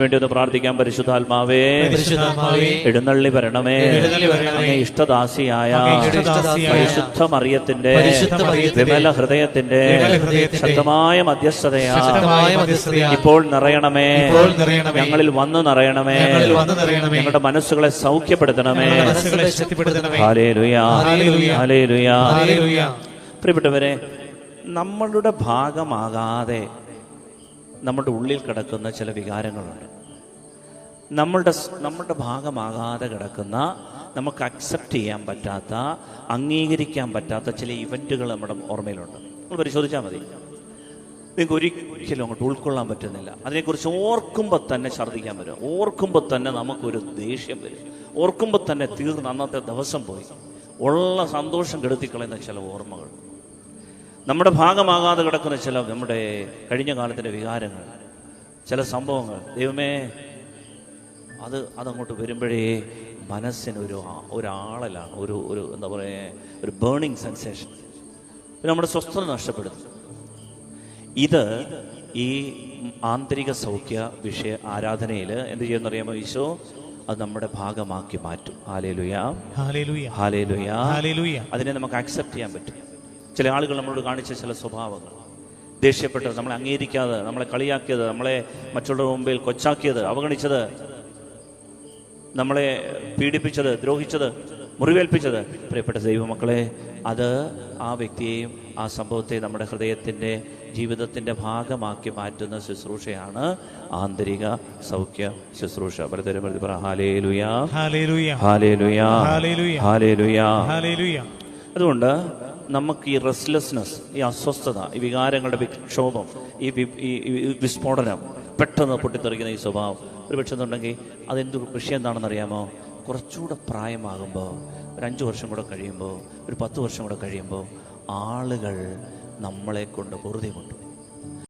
വേണ്ടി ഒന്ന് പ്രാർത്ഥിക്കാം. പരിശുദ്ധാത്മാവേ എഴുന്നള്ളി വരണമേ. ഇഷ്ടദാസിയായ പരിശുദ്ധ മറിയത്തിന്റെ വിമല ഹൃദയത്തിന്റെ ശക്തമായ മധ്യസ്ഥതയാ ഇപ്പോൾ നിറയണമേ. ഞങ്ങളിൽ വന്ന് നിറയണമേ. ഞങ്ങളുടെ മനസ്സുകളെ സൗഖ്യപ്പെടുത്തണമേ. പ്രിയപ്പെട്ടവരെ നമ്മളുടെ ഭാഗമാകാതെ നമ്മുടെ ഉള്ളിൽ കിടക്കുന്ന ചില വികാരങ്ങളുണ്ട്. നമ്മളുടെ നമ്മളുടെ ഭാഗമാകാതെ കിടക്കുന്ന നമുക്ക് അക്സെപ്റ്റ് ചെയ്യാൻ പറ്റാത്ത അംഗീകരിക്കാൻ പറ്റാത്ത ചില ഇവന്റുകൾ നമ്മുടെ ഓർമ്മയിലുണ്ട്. നമ്മൾ പരിശോധിച്ചാൽ മതി. നിങ്ങൾക്ക് ഒരിക്കലും അങ്ങോട്ട് ഉൾക്കൊള്ളാൻ പറ്റുന്നില്ല. അതിനെക്കുറിച്ച് ഓർക്കുമ്പോൾ തന്നെ ഛർദ്ദിക്കാൻ വരും. ഓർക്കുമ്പോൾ തന്നെ നമുക്കൊരു ദേഷ്യം വരും. ഓർക്കുമ്പോൾ തന്നെ തീർന്ന് അന്നത്തെ ദിവസം പോയി. ഉള്ള സന്തോഷം കെടുത്തിക്കളയുന്ന ചില ഓർമ്മകൾ. നമ്മുടെ ഭാഗമാകാതെ കിടക്കുന്ന ചില നമ്മുടെ കഴിഞ്ഞ കാലത്തിന്റെ വികാരങ്ങൾ ചില സംഭവങ്ങൾ. ദൈവമേ അത് അതങ്ങോട്ട് വരുമ്പോഴേ മനസ്സിനൊരു ഒരാളലാണ് ഒരു ഒരു എന്താ പറയുക ഒരു ബേണിങ് സെൻസേഷൻ നമ്മുടെ സ്വസ്ഥത നഷ്ടപ്പെടുന്നു. ഇത് ഈ ആന്തരിക സൗഖ്യ വിഷയ ആരാധനയിൽ എന്ത് ചെയ്യുമെന്നറിയാമോ ഈശോ? അത് നമ്മുടെ ഭാഗമാക്കി മാറ്റും. ഹാലേലുയാ. ഹാലേലുയാ. അതിനെ നമുക്ക് അക്സെപ്റ്റ് ചെയ്യാൻ പറ്റും. ചില ആളുകൾ നമ്മളോട് കാണിച്ച ചില സ്വഭാവങ്ങൾ. ദേഷ്യപ്പെട്ടത് നമ്മളെ അംഗീകരിക്കാതെ നമ്മളെ കളിയാക്കിയത് നമ്മളെ മറ്റുള്ളവരുടെ മുമ്പിൽ കൊച്ചാക്കിയത് അവഗണിച്ചത് നമ്മളെ പീഡിപ്പിച്ചത് ദ്രോഹിച്ചത് മുറിവേൽപ്പിച്ചത്. പ്രിയപ്പെട്ട ദൈവമക്കളെ അത് ആ വ്യക്തിയെയും ആ സംഭവത്തെ നമ്മുടെ ഹൃദയത്തിന്റെ ജീവിതത്തിന്റെ ഭാഗമാക്കി മാറ്റുന്ന ശുശ്രൂഷയാണ് ആന്തരിക സൗഖ്യ ശുശ്രൂഷ. ഭരതരും അതുകൊണ്ട് നമുക്ക് ഈ റെസ്റ്റ്ലെസ്നെസ് ഈ അസ്വസ്ഥത ഈ വികാരങ്ങളുടെ വിക്ഷോഭം ഈ വിസ്ഫോടനം പെട്ടെന്ന് പൊട്ടിത്തെറിക്കുന്ന ഈ സ്വഭാവം ഒരു പക്ഷെ എന്നുണ്ടെങ്കിൽ അതെന്ത് കൃഷി എന്താണെന്ന് അറിയാമോ കുറച്ചുകൂടെ പ്രായമാകുമ്പോൾ ഒരു അഞ്ച് വർഷം കൂടെ കഴിയുമ്പോൾ ഒരു പത്ത് വർഷം കൂടെ കഴിയുമ്പോൾ ആളുകൾ നമ്മളെ കൊണ്ട് പൊറുതി കൊണ്ടു